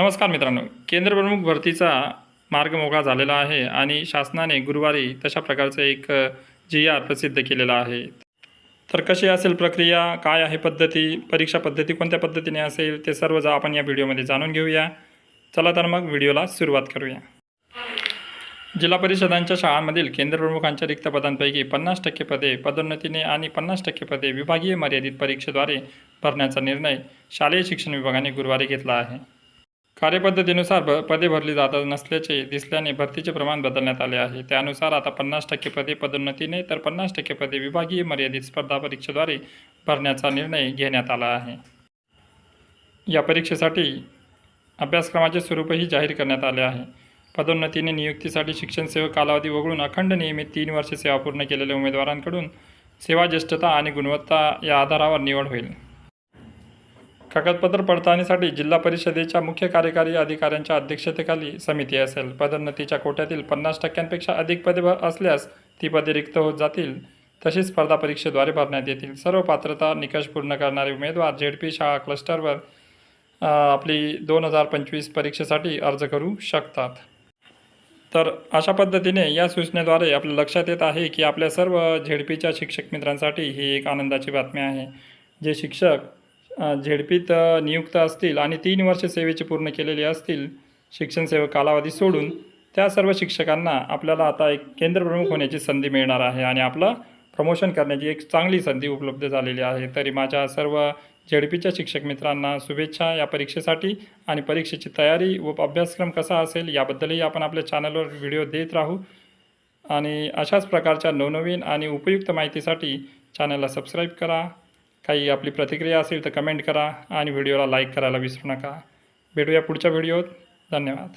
नमस्कार मित्रांनो. केंद्रप्रमुख भरतीचा मार्ग मोकळा झालेला आहे आणि शासनाने गुरुवारी तशा प्रकारचं एक जी आर प्रसिद्ध केलेला आहे. तर कशी असेल प्रक्रिया? काय आहे पद्धती? परीक्षा पद्धती कोणत्या पद्धतीने असेल? ते सर्व जा आपण या व्हिडिओमध्ये जाणून घेऊया. चला तर मग व्हिडिओला सुरुवात करूया. जिल्हा परिषदांच्या शाळांमधील केंद्रप्रमुखांच्या रिक्त पदांपैकी पन्नास टक्के पदे पदोन्नतीने आणि पन्नास टक्के पदे विभागीय मर्यादित परीक्षेद्वारे भरण्याचा निर्णय शालेय शिक्षण विभागाने गुरुवारी घेतला आहे. कार्यपद्धतीनुसार भ पदे भरली जात नसल्याचे दिसल्याने भरतीचे प्रमाण बदलण्यात आले आहे. त्यानुसार आता पन्नास टक्के पदे पदोन्नतीने तर पन्नास टक्के पदे विभागीय मर्यादित स्पर्धा परीक्षेद्वारे भरण्याचा निर्णय घेण्यात आला आहे. या परीक्षेसाठी अभ्यासक्रमाचे स्वरूपही जाहीर करण्यात आले आहे. पदोन्नतीने नियुक्तीसाठी शिक्षण सेवा कालावधी वगळून अखंड नियमित तीन वर्षे सेवा पूर्ण केलेल्या उमेदवारांकडून सेवा ज्येष्ठता आणि गुणवत्ता या आधारावर निवड होईल. कागदपत्र पडताळणीसाठी जिल्हा परिषदेच्या मुख्य कार्यकारी अधिकाऱ्यांच्या अध्यक्षतेखाली समिती असेल. पदोन्नतीच्या कोट्यातील पन्नास टक्क्यांपेक्षा अधिक पदे असल्यास ती पदे रिक्त होत जातील तशीच स्पर्धा परीक्षेद्वारे भरण्यात येतील. सर्व पात्रता निकष पूर्ण करणारे उमेदवार झेडपी शाळा क्लस्टरवर आपली दोन हजार पंचवीस परीक्षेसाठी अर्ज करू शकतात. तर अशा पद्धतीने या सूचनेद्वारे आपल्या लक्षात येत आहे की आपल्या सर्व झेडपीच्या शिक्षक मित्रांसाठी ही एक आनंदाची बातमी आहे. जे शिक्षक झेडपीत नियुक्त असतील आणि तीन वर्ष सेवेची पूर्ण केलेली असतील शिक्षण सेवा कालावधी सोडून त्या सर्व शिक्षकांना आपल्याला आता एक केंद्रप्रमुख होण्याची संधी मिळणार आहे आणि आपलं प्रमोशन करण्याची एक चांगली संधी उपलब्ध झालेली आहे. तरी माझ्या सर्व झेडपीच्या शिक्षक मित्रांना शुभेच्छा या परीक्षेसाठी आणि परीक्षेची तयारी व अभ्यासक्रम कसा असेल याबद्दलही आपण आपल्या चॅनलवर व्हिडिओ देत राहू. आणि अशाच प्रकारच्या नवनवीन आणि उपयुक्त माहितीसाठी चॅनलला सबस्क्राईब करा. काही आपली प्रतिक्रिया असेल तर कमेंट करा आणि व्हिडिओला लाईक करायला विसरू नका. भेटूया पुढच्या व्हिडिओत धन्यवाद.